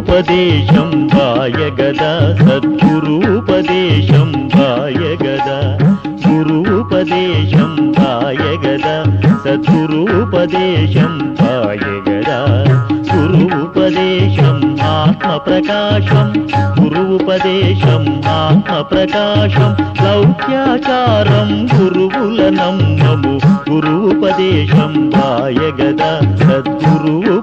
సద్గురుపదేశం వాయగదా సద్గురుపదేశం వాయగదా గురుపదేశం వాయగదా సద్గురుపదేశం వాయగదా గురుపదేశం ఆత్మప్రకాశం గురుపదేశం ఆత్మప్రకాశం సౌఖ్యాచారం గురువుల నమ్మము గురుపదేశం వాయగదా సద్గురువు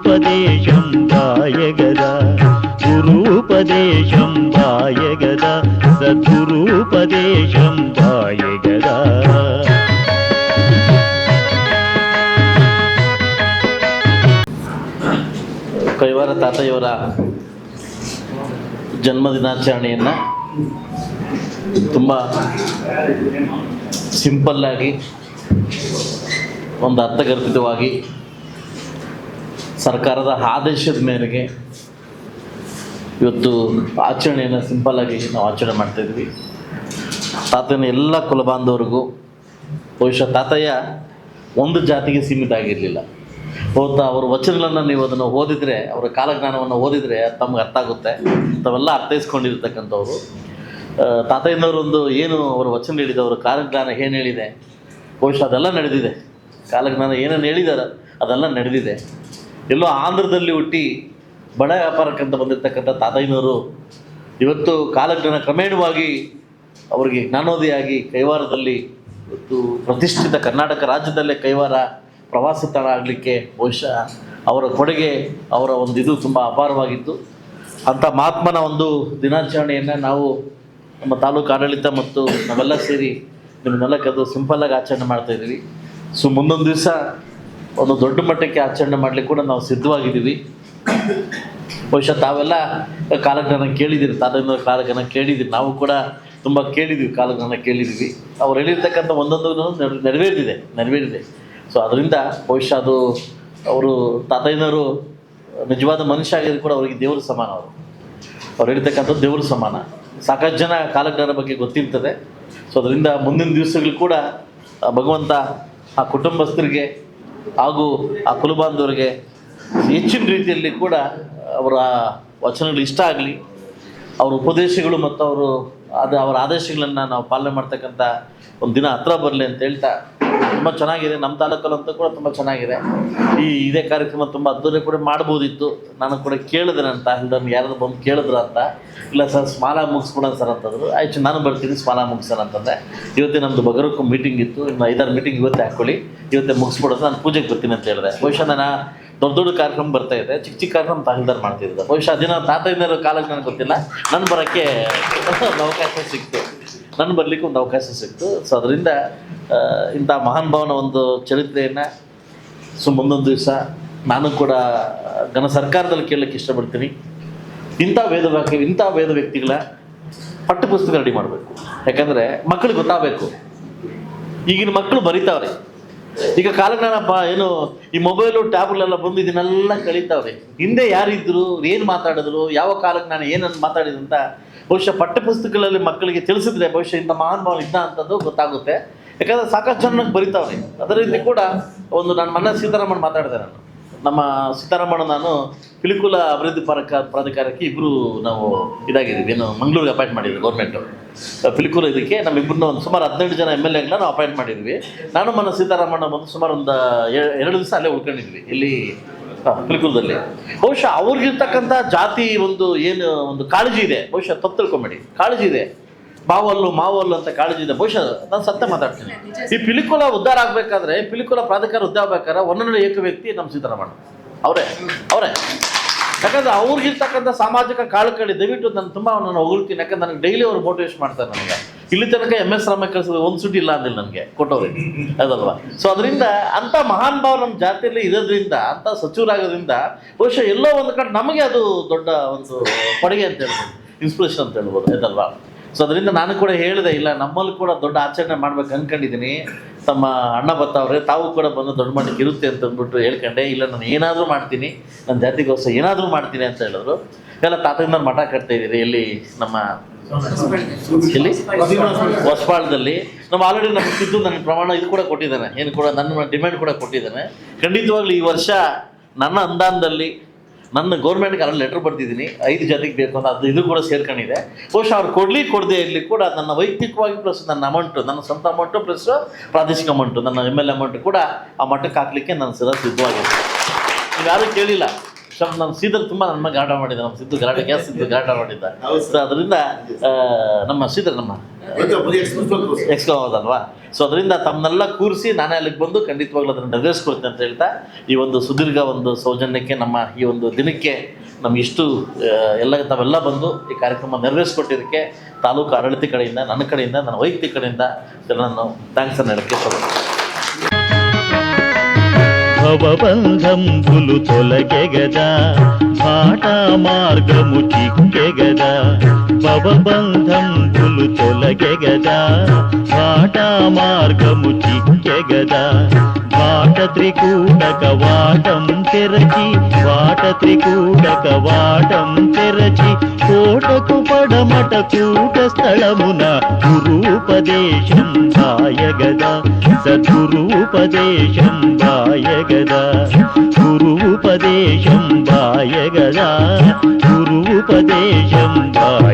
ಕೈವಾರ ತಾತಯ್ಯವರ ಜನ್ಮದಿನಾಚರಣೆಯನ್ನು ತುಂಬ ಸಿಂಪಲ್ಲಾಗಿ ಒಂದು ಅರ್ಥಗರ್ಭಿತವಾಗಿ ಸರ್ಕಾರದ ಆದೇಶದ ಮೇರೆಗೆ ಇವತ್ತು ಆಚರಣೆಯನ್ನು ಸಿಂಪಲ್ಲಾಗಿ ನಾವು ಆಚರಣೆ ಮಾಡ್ತಾಯಿದ್ವಿ ತಾತನ ಎಲ್ಲ ಕುಲಬಾಂಧವರಿಗೂ ಬಹುಶಃ ತಾತಯ್ಯ ಒಂದು ಜಾತಿಗೆ ಸೀಮಿತ ಆಗಿರಲಿಲ್ಲ. ಹೋಗ್ತಾ ಅವ್ರ ವಚನಗಳನ್ನು ನೀವು ಅದನ್ನು ಓದಿದರೆ, ಅವರ ಕಾಲಜ್ಞಾನವನ್ನು ಓದಿದರೆ ಅದು ತಮ್ಗೆ ಅರ್ಥ ಆಗುತ್ತೆ. ತಾವೆಲ್ಲ ಅರ್ಥೈಸ್ಕೊಂಡಿರ್ತಕ್ಕಂಥವ್ರು. ತಾತಯ್ಯನವರೊಂದು ಏನು ಅವರು ವಚನ ಹೇಳಿದೆ, ಅವರ ಕಾಲಜ್ಞಾನ ಏನು ಹೇಳಿದೆ, ಬಹುಶಃ ಅದೆಲ್ಲ ನಡೆದಿದೆ. ಕಾಲಜ್ಞಾನ ಏನೇನು ಹೇಳಿದಾರ, ಅದೆಲ್ಲ ನಡೆದಿದೆ. ಎಲ್ಲೋ ಆಂಧ್ರದಲ್ಲಿ ಹುಟ್ಟಿ ಬಡ ವ್ಯಾಪಾರಕ್ಕಂತ ಬಂದಿರತಕ್ಕಂಥ ತಾತಯ್ಯನವರು ಇವತ್ತು ಕಾಲಜ್ಞಾನ ಕ್ರಮೇಣವಾಗಿ ಅವರಿಗೆ ಜ್ಞಾನೋದಯಾಗಿ ಕೈವಾರದಲ್ಲಿ ಇವತ್ತು ಪ್ರತಿಷ್ಠಿತ ಕರ್ನಾಟಕ ರಾಜ್ಯದಲ್ಲೇ ಕೈವಾರ ಪ್ರವಾಸಿ ತಾಣ ಆಗಲಿಕ್ಕೆ ಬಹುಶಃ ಅವರ ಕೊಡುಗೆ ಅವರ ಒಂದು ಇದು ತುಂಬ ಅಪಾರವಾಗಿತ್ತು. ಅಂಥ ಮಹಾತ್ಮನ ಒಂದು ದಿನಾಚರಣೆಯನ್ನು ನಾವು ನಮ್ಮ ತಾಲೂಕು ಆಡಳಿತ ಮತ್ತು ನಾವೆಲ್ಲ ಸೇರಿ ಇದನ್ನೆಲ್ಲ ಕದ್ದು ಸಿಂಪಲ್ಲಾಗಿ ಆಚರಣೆ ಮಾಡ್ತಾ ಇದ್ದೀವಿ. ಸೊ ಮುಂದೊಂದು ದಿವಸ ಒಂದು ದೊಡ್ಡ ಮಟ್ಟಕ್ಕೆ ಆಚರಣೆ ಮಾಡಲಿಕ್ಕೆ ಕೂಡ ನಾವು ಸಿದ್ಧವಾಗಿದ್ದೀವಿ. ಬಹುಶಃ ತಾವೆಲ್ಲ ಕಾಲಜ್ಞಾನ ಕೇಳಿದ್ದೀರಿ ತಾಲೂಕಿನ ಕಾಲಜ್ಞಾನ ಕೇಳಿದ್ದೀರಿ. ನಾವು ಕೂಡ ತುಂಬ ಕೇಳಿದ್ದೀವಿ, ಕಾಲಜ್ಞಾನ ಕೇಳಿದ್ದೀವಿ. ಅವ್ರು ಹೇಳಿರ್ತಕ್ಕಂಥ ಒಂದೊಂದು ನೆರ- ನೆರವೇರಿದೆ ನೆರವೇರಿದೆ ಸೊ ಅದರಿಂದ ಬಹುಶಃ ಅದು ಅವರು ತಾತಯ್ಯನವರು ನಿಜವಾದ ಮನುಷ್ಯ ಆಗಿದ್ರು ಕೂಡ ಅವರಿಗೆ ದೇವರು ಸಮಾನ ಅವರು. ಅವ್ರು ಹೇಳ್ತಕ್ಕಂಥದ್ದು ದೇವರು ಸಮಾನ. ಸಾಕಷ್ಟು ಜನ ಕಾಲಜ್ಞಾನ ಬಗ್ಗೆ ಗೊತ್ತಿರ್ತದೆ. ಸೊ ಅದರಿಂದ ಮುಂದಿನ ದಿವಸಗಳು ಕೂಡ ಭಗವಂತ ಆ ಕುಟುಂಬಸ್ಥರಿಗೆ ಹಾಗೂ ಆ ಕುಲಬಾಂಧವರಿಗೆ ಹೆಚ್ಚಿನ ರೀತಿಯಲ್ಲಿ ಕೂಡ ಅವರ ವಚನಗಳು ಇಷ್ಟ ಆಗಲಿ. ಅವರ ಉಪದೇಶಗಳು ಮತ್ತು ಅವರು ಅದು ಅವರ ಆದೇಶಗಳನ್ನು ನಾವು ಪಾಲನೆ ಮಾಡ್ತಕ್ಕಂಥ ಒಂದು ದಿನ ಹತ್ರ ಬರಲಿ ಅಂತ ಹೇಳ್ತಾ ತುಂಬ ಚೆನ್ನಾಗಿದೆ. ನಮ್ಮ ತಾಲೂಕಲ್ಲಂತೂ ಕೂಡ ತುಂಬ ಚೆನ್ನಾಗಿದೆ. ಈ ಇದೇ ಕಾರ್ಯಕ್ರಮ ತುಂಬ ಅದ್ದೂರಿ ಕೂಡ ಮಾಡ್ಬೋದಿತ್ತು. ನಾನು ಕೂಡ ಕೇಳಿದೆ ನನ್ನ ತಾಯಿಲ್ದವ್ರು ಯಾರಾದ್ರು ಬಂದು ಕೇಳಿದ್ರು ಅಂತ. ಇಲ್ಲ ಸರ್, ಸ್ಮಾಲ ಮುಗಿಸ್ಬಿಡೋಣ ಸರ್ ಅಂತಂದ್ರು. ಆಯ್ತು, ನಾನು ಬರ್ತೀನಿ, ಸ್ಮಾಲ ಮುಗಿಸೋಣ ಅಂತಂದೆ. ಇವತ್ತೇ ನಮ್ಮದು ಬಗರಕ್ಕೂ ಮೀಟಿಂಗ್ ಇತ್ತು. ಇನ್ನು ಐದಾರು ಮೀಟಿಂಗ್ ಇವತ್ತೇ ಹಾಕ್ಕೊಳ್ಳಿ ಇವತ್ತೇ ಮುಗಿಸ್ಬಿಡೋದು ನಾನು ಪೂಜೆಗೆ ಬರ್ತೀನಿ ಅಂತ ಹೇಳಿದೆ. ಬಹುಶಃ ನಾನು ದೊಡ್ಡ ದೊಡ್ಡ ಕಾರ್ಯಕ್ರಮ ಬರ್ತಾ ಇದೆ. ಚಿಕ್ಕ ಚಿಕ್ಕ ಕಾರ್ಯಕ್ರಮ ತಹಸೀಲ್ದಾರ್ ಮಾಡ್ತಿದ್ದೆ ಬಹುಶಃ ದಿನ ತಾತಯ್ಯನರ ಕಾಲಕ್ಕೆ ನನಗೆ ಗೊತ್ತಿಲ್ಲ. ನಾನು ಬರೋಕ್ಕೆ ಅವಕಾಶ ಸಿಕ್ತು. ನಾನು ಬರಲಿಕ್ಕೆ ಒಂದು ಅವಕಾಶ ಸಿಕ್ತು. ಸೊ ಅದರಿಂದ ಇಂಥ ಮಹಾನ್ ಭಾವನ ಒಂದು ಚರಿತ್ರೆಯನ್ನು ಸೊ ಮುಂದೊಂದು ದಿವಸ ನಾನು ಕೂಡ ಘನ ಸರ್ಕಾರದಲ್ಲಿ ಕೇಳಲಿಕ್ಕೆ ಇಷ್ಟಪಡ್ತೀನಿ. ಇಂಥ ವೇದ ಇಂಥ ವೇದ ವ್ಯಕ್ತಿಗಳ ಪಠ್ಯಪುಸ್ತಕ ರೆಡಿ ಮಾಡಬೇಕು. ಯಾಕಂದರೆ ಮಕ್ಕಳಿಗೆ ಗೊತ್ತಾಗಬೇಕು. ಈಗಿನ ಮಕ್ಕಳು ಬರೀತಾವ್ರೆ. ಈಗ ಕಾಲಜ್ಞಾನಪ್ಪ, ಏನು ಈ ಮೊಬೈಲು ಟ್ಯಾಬ್ಲೆಲ್ಲ ಬಂದು ಇದನ್ನೆಲ್ಲ ಕಳೀತಾವ್ರೆ. ಹಿಂದೆ ಯಾರಿದ್ರು, ಏನು ಮಾತಾಡಿದ್ರು, ಯಾವ ಕಾಲಕ್ಕೆ ನಾನು ಏನನ್ನು ಮಾತಾಡಿದ್ರು ಅಂತ ಬಹುಶಃ ಪಠ್ಯಪುಸ್ತಕಗಳಲ್ಲಿ ಮಕ್ಕಳಿಗೆ ತಿಳಿಸಿದ್ರೆ ಬಹುಶಃ ಇಂಥ ಮಹಾನುಭಾವ ಇದ್ದ ಅಂತದ್ದು ಗೊತ್ತಾಗುತ್ತೆ. ಯಾಕಂದ್ರೆ ಸಾಕಷ್ಟು ಜನಕ್ಕೆ ಬರಿತಾವ್ರೆ. ಅದರ ರೀತಿ ಕೂಡ ಒಂದು ನಾನು ಮನ ಸೀತಾರಾಮನ್ ಮಾತಾಡಿದೆ ನಾನು. ನಮ್ಮ ಸೀತಾರಾಮಣ್ಣ ನಾನು ಪಿಲಿಕುಲ ಅಭಿವೃದ್ಧಿ ಪರ ಪ್ರಾಧಿಕಾರಕ್ಕೆ ಇಬ್ಬರು ನಾವು ಇದಾಗಿದ್ದೀವಿ. ಏನು ಮಂಗಳೂರಿಗೆ ಅಪಾಯಿಂಟ್ ಮಾಡಿದ್ವಿ ಗೌರ್ಮೆಂಟು ಪಿಲಿಕುಲ ಇದಕ್ಕೆ ನಮ್ಮಿಬ್ಬರನ್ನ ಒಂದು ಸುಮಾರು ಹದಿನೆಂಟು ಜನ ಎಂ ಎಲ್ ಎಗಳನ್ನ ನಾವು ಅಪಾಯಿಂಟ್ ಮಾಡಿದ್ವಿ. ನಾನು ಮನ ಸೀತಾರಾಮಣ್ಣ ಬಂದು ಸುಮಾರು ಒಂದು ಎರಡು ದಿವಸ ಅಲ್ಲೇ ಉಳ್ಕೊಂಡಿದ್ವಿ ಇಲ್ಲಿ ಪಿಲಿಕೂರದಲ್ಲಿ. ಪಿಲಿಕುಲದಲ್ಲಿ ಬಹುಶಃ ಅವ್ರಿಗಿರ್ತಕ್ಕಂಥ ಜಾತಿ ಒಂದು ಏನು ಒಂದು ಕಾಳಜಿ ಇದೆ. ಬಹುಶಃ ತಪ್ಪು ತಿಳ್ಕೊಂಬೇಡಿ. ಕಾಳಜಿ ಇದೆ. ಮಾವಲ್ಲು ಮಾವಲ್ಲು ಅಂತ ಕಾಳಜಿ ಇದೆ. ಬಹುಶಃ ನಾನು ಸತ್ಯ ಮಾತಾಡ್ತೀನಿ. ಈ ಪಿಲಿಕುಲ ಉದ್ಧಾರ ಆಗಬೇಕಾದ್ರೆ ಪಿಲಿಕುಲ ಪ್ರಾಧಿಕಾರ ಉದ್ದಾರ ಆಗ್ಬೇಕಾದ್ರೆ ಒಂದೊಂದು ಏಕ ವ್ಯಕ್ತಿ ನಮ್ಮ ಸೀತಾರಾಮಣ್ಣ. ಅವರೇ ಅವರೇ. ಯಾಕಂದ್ರೆ ಅವ್ರಿಗಿರ್ತಕ್ಕಂಥ ಸಾಮಾಜಿಕ ಕಾಳಕಳಿ ದಯವಿಟ್ಟು ನಾನು ತುಂಬ ನಾನು ಹೊಗಳ್ತೀನಿ. ಯಾಕಂದ್ರೆ ನನಗೆ ಡೈಲಿ ಅವ್ರು ಮೋಟಿವೇಟ್ ಮಾಡ್ತಾರೆ ನನಗೆ. ಇಲ್ಲಿ ತನಕ ಎಂ ಎಸ್ ರಾಮ ಕಳಿಸಿದ ಒಂದು ಸುಟಿ ಇಲ್ಲ ಅಂದಿಲ್ಲ ನನಗೆ ಕೊಟ್ಟವ್ರಿಗೆ ಅದಲ್ವಾ ಸೊ ಅದರಿಂದ ಅಂಥ ಮಹಾನ್ ಭಾವ ನಮ್ಮ ಜಾತಿಯಲ್ಲಿ ಇರೋದ್ರಿಂದ, ಅಂಥ ಸಚಿವರಾಗೋದ್ರಿಂದ ಬಹುಶಃ ಎಲ್ಲೋ ಒಂದು ಕಡೆ ನಮಗೆ ಅದು ದೊಡ್ಡ ಒಂದು ಕೊಡುಗೆ ಅಂತ ಹೇಳ್ಬೋದು ಇನ್ಸ್ಪಿರೇಷನ್ ಅಂತ ಹೇಳ್ಬೋದು. ಆಯ್ತಲ್ವಾ ಸೊ ಅದರಿಂದ ನಾನು ಕೂಡ ಹೇಳಿದೆ, ಇಲ್ಲ, ನಮ್ಮಲ್ಲಿ ಕೂಡ ದೊಡ್ಡ ಆಚರಣೆ ಮಾಡ್ಬೇಕು ಅನ್ಕೊಂಡಿದ್ದೀನಿ. ತಮ್ಮ ಅಣ್ಣ ಬತ್ತವ್ರೆ ತಾವು ಕೂಡ ಬಂದು ದೊಡ್ಡ ಮಟ್ಟಕ್ಕೆ ಇರುತ್ತೆ ಅಂತ ಅಂದ್ಬಿಟ್ಟು ಹೇಳ್ಕೊಂಡೆ, ಇಲ್ಲ, ನಾನು ಏನಾದರೂ ಮಾಡ್ತೀನಿ, ನನ್ನ ಜಾತಿಗೋಸ್ಕರ ಏನಾದರೂ ಮಾಡ್ತೀನಿ ಅಂತ ಹೇಳಿದ್ರು. ಎಲ್ಲ ತಾತದಿಂದ ಮಠ ಕಟ್ತಾ ಇದ್ದೀರಿ, ಎಲ್ಲಿ? ನಮ್ಮ ಇಲ್ಲಿ ಹೊಸಪಾಳದಲ್ಲಿ. ನಮ್ಮ ಆಲ್ರೆಡಿ ನಮ್ಮ ಸಿದ್ದು ನನ್ನ ಪ್ರಮಾಣ ಇದು ಕೂಡ ಕೊಟ್ಟಿದ್ದಾನೆ. ಏನು ಕೂಡ ನನ್ನ ಡಿಮ್ಯಾಂಡ್ ಕೂಡ ಕೊಟ್ಟಿದ್ದಾನೆ. ಖಂಡಿತವಾಗ್ಲೂ ಈ ವರ್ಷ ನನ್ನ ಅನುದಾನದಲ್ಲಿ ನನ್ನ ಗೌರ್ಮೆಂಟ್ಗೆ ಅಲ್ಲಿ ಲೆಟರ್ ಬರ್ತಿದ್ದೀನಿ ಐದು ಜನಕ್ಕೆ ಬೇಕು ಅಂತ ಅದು ಇದು ಕೂಡ ಸೇರ್ಕೊಂಡಿದೆ. ಬಹುಶಃ ಅವ್ರು ಕೊಡಲಿ ಕೊಡದೆ ಇರಲಿ ಕೂಡ ನನ್ನ ವೈಯಕ್ತಿಕವಾಗಿ ಪ್ಲಸ್ ನನ್ನ ಅಮೌಂಟು ನನ್ನ ಸ್ವಂತ ಅಮೌಂಟು ಪ್ಲಸ್ ಪ್ರಾದೇಶಿಕ ಅಮೌಂಟು ನನ್ನ ಎಂ ಎಲ್ ಅಮೌಂಟು ಕೂಡ ಆ ಮಟ್ಟಕ್ಕೆ ಹಾಕ್ಲಿಕ್ಕೆ ನಾನು ಸದಾ ಸಿದ್ಧವಾಗಿದೆ ನೀವು ಯಾರೂ ಕೇಳಿಲ್ಲ. ಶ್ರಮ್ ನಮ್ಮ ಸೀದರ್ ತುಂಬ ನನ್ನ ಗಲಾಟೆ ಮಾಡಿದ್ದ ನಮ್ಮ ಸಿದ್ದು ಗಲಾಟೆ ಗ್ಯಾಸ್ ಸಿದ್ದು ಗಲಾಟೆ ಮಾಡಿದ್ದ? ಸೊ ಅದರಿಂದ ನಮ್ಮ ಸೀದರ್ ನಮ್ಮ ಎಕ್ಸ್ಕೋ ಹೌದಲ್ವಾ? ಸೊ ಅದರಿಂದ ತಮ್ಮನ್ನೆಲ್ಲ ಕೂರಿಸಿ ನಾನೇ ಅಲ್ಲಿಗೆ ಬಂದು ಖಂಡಿತವಾಗ್ಲೂ ಅದನ್ನು ನೆರವೇರಿಸ್ಕೊಡ್ತೀನಿ ಅಂತ ಹೇಳ್ತಾ ಈ ಒಂದು ಸುದೀರ್ಘ ಒಂದು ಸೌಜನ್ಯಕ್ಕೆ ನಮ್ಮ ಈ ಒಂದು ದಿನಕ್ಕೆ ನಮ್ಗೆ ಇಷ್ಟು ಎಲ್ಲ ತಾವೆಲ್ಲ ಬಂದು ಈ ಕಾರ್ಯಕ್ರಮ ನೆರವೇರಿಸ್ಕೊಟ್ಟಿದ್ದಕ್ಕೆ ತಾಲೂಕು ಆಡಳಿತ ಕಡೆಯಿಂದ ನನ್ನ ಕಡೆಯಿಂದ ನನ್ನ ವೈಯಕ್ತಿಕ ಕಡೆಯಿಂದ ನಾನು ಥ್ಯಾಂಕ್ಸನ್ನು ಹೇಳಕ್ಕೆ ಇಷ್ಟಪಡ್ತೀನಿ భవబంధంబులు తొలగెగదా బాట మార్గము చిక్కెగదా భవబంధంబులు తొలగెగదా బాట మార్గము చిక్కెగదా వాట త్రికూటక వాటం తెరచి వాట త్రికూటక వాటం తెరచి కోటకు పడమట కూట స్థలమున గురూపదేశం దాయక సద్గురుపదేశం బాయ గదా గురుపదేశం బాయ గదా గురుపదేశం బాయ